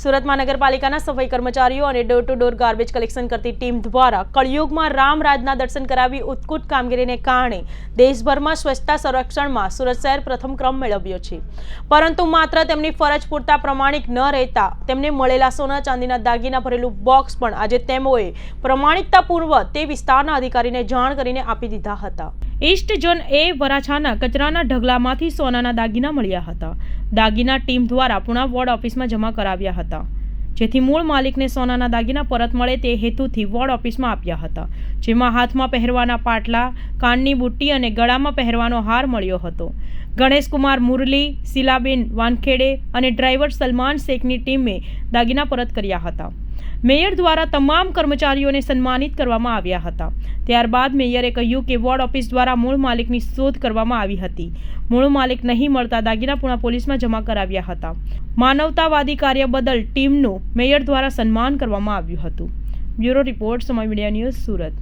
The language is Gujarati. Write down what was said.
સુરત મહાનગરપાલિકાના સફાઈ કર્મચારીઓ અને door to door garbage collection કરતી ટીમ દ્વારા કળિયુગમાં રામ રાજના દર્શન કરાવી ઉત્કૃટ કામગીરીને કારણે દેશભરમાં સ્વચ્છતા સંરક્ષણમાં સુરત શહેર પ્રથમ ક્રમ મેળવ્યો છે. પરંતુ માત્ર તેમની ફરજ પૂરતા પ્રમાણિક ન રહેતા તેમને મળેલા સોના, ચાંદીના, દાગીના ભરેલું બોક્સ પણ આજે તેઓએ પ્રમાણિકતાપૂર્વક તે વિસ્તારના અધિકારીને જાણ કરીને આપી દીધા હતા. ઈસ્ટ એ વરાછાના કચરાના ઢગલામાંથી સોનાના દાગીના મળ્યા હતા. દાગીના ટીમ દ્વારા પુણા વોર્ડ ઓફિસમાં જમા કરાવ્યા હતા. જેથી મૂળ માલિકને સોનાના દાગીના પરત મળે તે હેતુથી વોર્ડ ઓફિસમાં આપ્યા હતા. જેમાં હાથમાં પહેરવાના પાટલા, કાનની બુટ્ટી અને ગળામાં પહેરવાનો હાર મળ્યો હતો. ગણેશકુમાર મુરલી, શીલાબેન વાનખેડે અને ડ્રાઈવર સલમાન શેખની ટીમે દાગીના પરત કર્યા હતા. મેયર દ્વારા તમામ કર્મચારીઓને સન્માનિત કરવામાં આવ્યા હતા. ત્યારબાદ મેયરે કહ્યું કે વોર્ડ ઓફિસ દ્વારા મૂળ માલિકની શોધ કરવામાં આવી હતી. મૂળ માલિક નહીં મળતા દાગીનાપુણા પોલીસમાં જમા કરાવ્યા હતા. માનવતાવાદી કાર્ય બદલ ટીમનું મેયર દ્વારા સન્માન કરવામાં આવ્યું હતું. Bureau report Samay media news Surat.